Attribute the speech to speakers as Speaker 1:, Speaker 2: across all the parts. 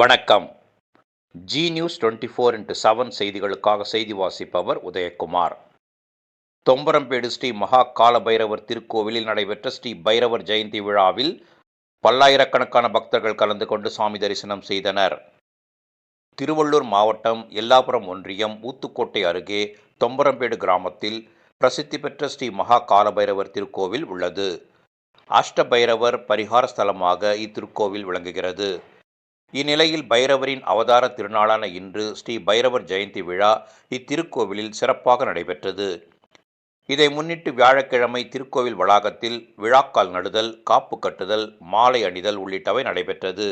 Speaker 1: வணக்கம். Zee News twenty four into seven செய்திகளுக்காக செய்தி வாசிப்பவர் உதயகுமார். தொம்பரம்பேடு ஸ்ரீ மகா கால பைரவர் திருக்கோவிலில் நடைபெற்ற ஸ்ரீ பைரவர் ஜெயந்தி விழாவில் பல்லாயிரக்கணக்கான பக்தர்கள் கலந்து கொண்டு சாமி தரிசனம் செய்தனர். திருவள்ளூர் மாவட்டம் எல்லாபுரம் ஒன்றியம் ஊத்துக்கோட்டை அருகே தொம்பரம்பேடு கிராமத்தில் பிரசித்தி பெற்ற ஸ்ரீ மகா கால பைரவர் திருக்கோவில் உள்ளது. அஷ்டபைரவர் பரிகார ஸ்தலமாக இத்திருக்கோவில் விளங்குகிறது. இந்நிலையில் பைரவரின் அவதார திருநாளான இன்று ஸ்ரீ பைரவர் ஜெயந்தி விழா இத்திருக்கோவிலில் சிறப்பாக நடைபெற்றது. இதை முன்னிட்டு வியாழக்கிழமை திருக்கோவில் வளாகத்தில் விழாக்கால் நடுதல் காப்பு கட்டுதல் மாலை அணிதல் உள்ளிட்டவை நடைபெற்றது.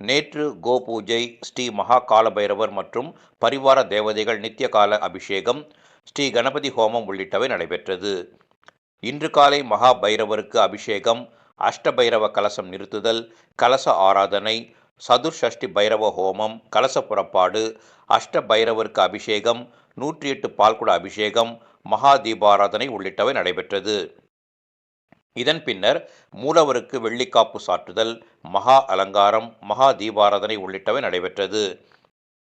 Speaker 1: நேற்று கோபூஜை ஸ்ரீ மகா கால பைரவர் மற்றும் பரிவார தேவதைகள் நித்தியகால அபிஷேகம் ஸ்ரீ கணபதி ஹோமம் உள்ளிட்டவை நடைபெற்றது. இன்று காலை மகா பைரவருக்கு அபிஷேகம் அஷ்டபைரவ கலசம் நிறுத்துதல் கலச ஆராதனை சதுர்ஷஷ்டி பைரவ ஹோமம் கலச புறப்பாடு அஷ்ட பைரவருக்கு அபிஷேகம் நூற்றி எட்டு பால்குட அபிஷேகம் மகா தீபாராதனை உள்ளிட்டவை நடைபெற்றது. இதன் பின்னர் மூலவருக்கு வெள்ளிக்காப்பு சாற்றுதல் மகா அலங்காரம் மகா தீபாராதனை உள்ளிட்டவை நடைபெற்றது.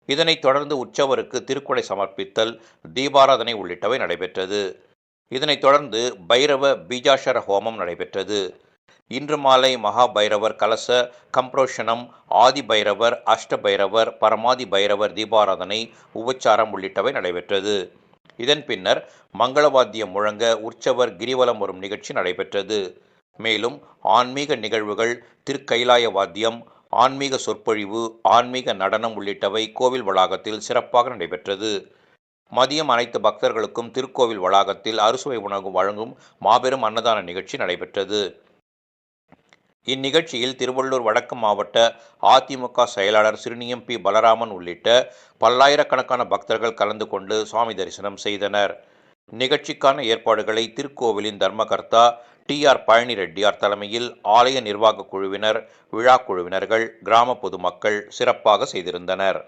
Speaker 1: இதனைத் தொடர்ந்து உற்சவருக்கு திருக்குடை சமர்ப்பித்தல் தீபாராதனை உள்ளிட்டவை நடைபெற்றது. இதனைத் தொடர்ந்து பைரவ பீஜாஷர ஹோமம் நடைபெற்றது. இன்று மாலை மகா பைரவர் கலச கம்ப்ரோஷனம் ஆதி பைரவர் அஷ்ட பைரவர் பரமாதி பைரவர் தீபாராதனை உபச்சாரம் உள்ளிட்டவை நடைபெற்றது. இதன் பின்னர் மங்களவாத்தியம் முழங்க உற்சவர் கிரிவலம் வரும் நிகழ்ச்சி நடைபெற்றது. மேலும் ஆன்மீக நிகழ்வுகள் திருக்கைலாய வாத்தியம் ஆன்மீக சொற்பொழிவு ஆன்மீக நடனம் உள்ளிட்டவை கோவில் வளாகத்தில் சிறப்பாக நடைபெற்றது. மதியம் அனைத்து பக்தர்களுக்கும் திருக்கோவில் வளாகத்தில் அறுசுவை உணவு வழங்கும் மாபெரும் அன்னதான நிகழ்ச்சி நடைபெற்றது. இந்நிகழ்ச்சியில் திருவள்ளூர் வடக்கு மாவட்ட அதிமுக செயலாளர் சிறுனியம் பி பலராமன் உள்ளிட்ட பல்லாயிரக்கணக்கான பக்தர்கள் கலந்து கொண்டு சுவாமி தரிசனம் செய்தனர். நிகழ்ச்சிக்கான ஏற்பாடுகளை திருக்கோவிலின் தர்மகர்த்தா டி ஆர் பழனி ரெட்டியார் தலைமையில் ஆலய நிர்வாக குழுவினர் விழா குழுவினர்கள் கிராம பொதுமக்கள் சிறப்பாக செய்திருந்தனர்.